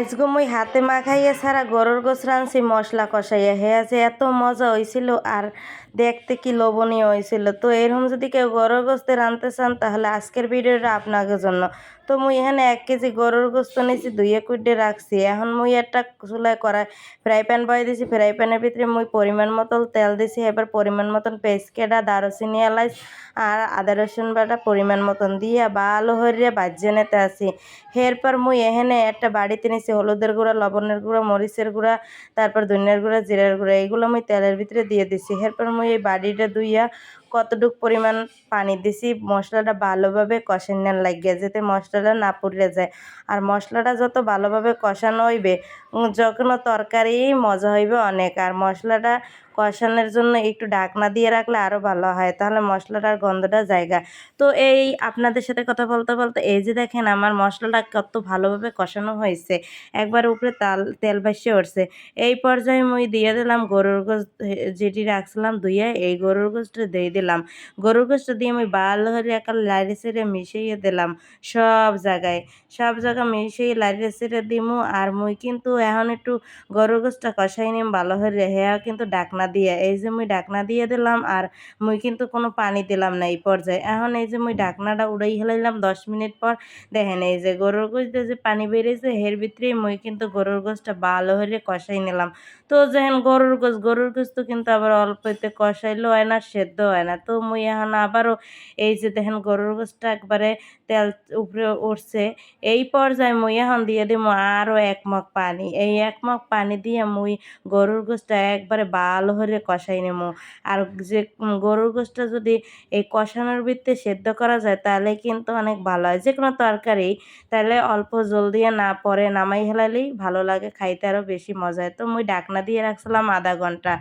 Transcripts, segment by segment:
আজগো মুই হাতে মাখাইয়া ছাড়া গরুর গোস রাঁধছি, মশলা কষাইয়া। হে আছে এত মজা হয়েছিল আর দেখতে কি লোভনীয় হয়েছিল তো এরকম যদি কেউ গরুর গোস্তে রাঁধতে চান, তাহলে আজকের ভিডিওটা আপনাদের জন্য। তো মুই এখানে এক কেজি গরুর গোস্ত নিয়েছি, দুইয়ে কুইডে রাখছি। এখন মুই একটা চুলায় করা ফ্রাই প্যান বয়ে দিছি। ফ্রাই প্যানের ভিতরে মুই পরিমাণ মতন তেল দিছি, এবার পরিমাণ মতন পেস্ট কেটা দারুচিনি, এলাচ আর আদা, রসুন বাটা পরিমাণ মতন দিয়ে ভালো হরিয়ে বাজিয়ে নিতে আসি এরপর মুই এখানে একটা বাড়িতে নিছি হলুদের গুঁড়া, লবণের গুঁড়া, মরিচের গুঁড়া, তারপর ধনিয়ার গুঁড়া, জিরার গুঁড়া, এইগুলো আমি তেলের ভিতরে দিয়ে দিছি। এরপর আমি এই বাড়িটা ধুইয়া কতটুক পরিমাণ পানি দিছি, মশলাটা ভালোভাবে কষানোর লাগিয়ে যাতে মশলাটা না পুড়ে যায়। আর মশলাটা যত ভালোভাবে কষানো হইবে যখন তরকারি মজা হইবে অনেক। আর মশলাটা কষানোর জন্য একটু ঢাকনা দিয়ে রাখলে আরও ভালো হয়, তাহলে মশলাটার গন্ধটা জায়গা। তো এই আপনাদের সাথে কথা বলতে বলতে এই যে দেখেন আমার মশলাটা কত ভালোভাবে কষানো হয়েছে, একবার উপরে তাল, তেল ভাসিয়ে উঠছে। এই পর্যায়ে মুই দিয়ে দিলাম গরুর গোস যেটি রাখছিলাম ধুইয়া, এই গরুর গোসটা দিয়ে দিলাম। গরুর গোসটা দিয়ে আমি ভালো করে একটা লাড়ি সেরে মিশিয়ে দিলাম, সব জায়গায়, সব জায়গা মিশিয়ে লাড়ি সেরে দিমু আর মুই কিন্তু এখন একটু গরুর গোসটা কষাই নিম ভালো করে হ্যাঁ কিন্তু ডাকনা দিয়ে, এই যে মুই ডাকনা দিয়ে দিলাম আর মুই কিন্তু কোনো পানি দিলাম না এই পর্যায়ে। এখন এই যে মুই ডাকনাটা উড়াই হেলাইলাম দশ মিনিট পর, দেখেন এই যে গরুর গোস দিয়ে যে পানি বেরিয়েছে এর ভিতরেই মুই কিন্তু গরুর গোসটা ভালো করে কষাই নিলাম। তো যেহেন গরুর গোস গরুর গোস তো কিন্তু আবার অল্পতে কষাইলেও হয় না সেদ্ধ হয় না। তো মুই এখন আবারও এই যে দেখেন গরুর গোসটা একবারে তেল উপরে উঠছে। এই পর্যায়ে মুই এখন দিয়ে দিব আরও এক মগ পানি। এই এক মগ পানি দিয়ে মুই গরুর গোসটা একবারে ভালো হলে কষাই নেব। আর যে গরুর গোসটা যদি এই কষানোর ভিত্তে সেদ্ধ করা যায়, তাহলে কিন্তু অনেক ভালো হয়। যে কোনো তরকারি, তাহলে অল্প জল দিয়ে না পরে নামাই হেলালেই ভালো লাগে, খাইতে আরও বেশি মজা হয়। তো মুই ডাকনা দিয়ে রাখছিলাম আধা ঘণ্টা।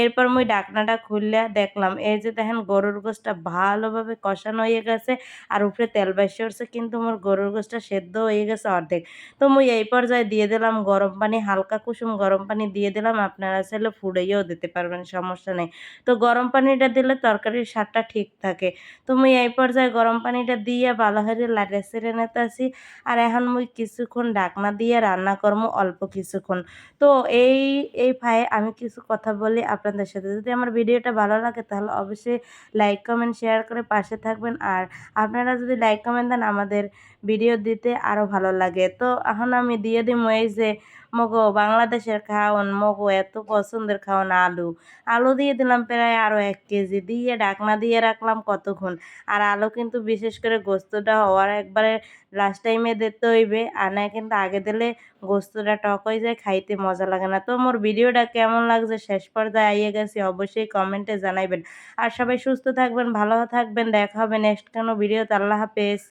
এরপর মুই ডাকনাটা খুললে দেখলাম, এই যে দেখেন গরুর গোসটা ভালোভাবে কষানো হয়ে গেছে আর উপরে তেল বেশি উঠছে কিন্তু মোর গরুর গোসটা সেদ্ধ হয়ে গেছে অর্ধেক। তো মুই এই পর্যায়ে দিয়ে দিলাম গরম পানি, হালকা কুসুম গরম পানি দিয়ে দিলাম, আপনারা চাইলে ফুড়াইয়েও দিতে পারবেন, সমস্যা নেই। তো গরম পানিটা দিলে তরকারির স্বাদটা ঠিক থাকে। তো মুই এই পর্যায়ে গরম পানিটা দিয়ে ভালো করে লাড়ে সেরে নিতে আসি আর এখন মুই কিছুক্ষণ ডাকনা দিয়ে রান্না করব অল্প কিছুক্ষণ। তো এই এই ফায়ে আমি কিছু কথা বলি আপনাদের সাথে। যদি আমার ভিডিওটা ভালো লাগে তাহলে অবশ্যই লাইক কমেন্ট শেয়ার করে পাশে থাকবেন। আর আপনারা যদি লাইক কমেন্ট দেন, আমাদের ভিডিও দিতে আরও ভালো লাগে। তো এখন আমি দিয়ে দিই এই যে মগো, বাংলাদেশের খাওয়ান মগো, এত পছন্দের খাওয়ান আলু। আলু দিয়ে দিলাম প্রায় আরও এক কেজি। দিয়ে ডাকনা দিয়ে রাখলাম কতক্ষণ। আর আলু কিন্তু বিশেষ করে গোস্তটা হওয়ার একবারে লাস্ট টাইমে দিতে হইবে। আর না, কিন্তু আগে দিলে গোস্তটা টক হয়ে যায়, খাইতে মজা লাগে না। তো মোর ভিডিওটা কেমন লাগছে শেষ পর্যায়ে আইয়ে গেছি, অবশ্যই কমেন্টে জানাইবেন। আর সবাই সুস্থ থাকবেন, ভালো থাকবেন। দেখা হবে নেক্সট কোনো ভিডিওতে। আল্লাহ হাফেজ।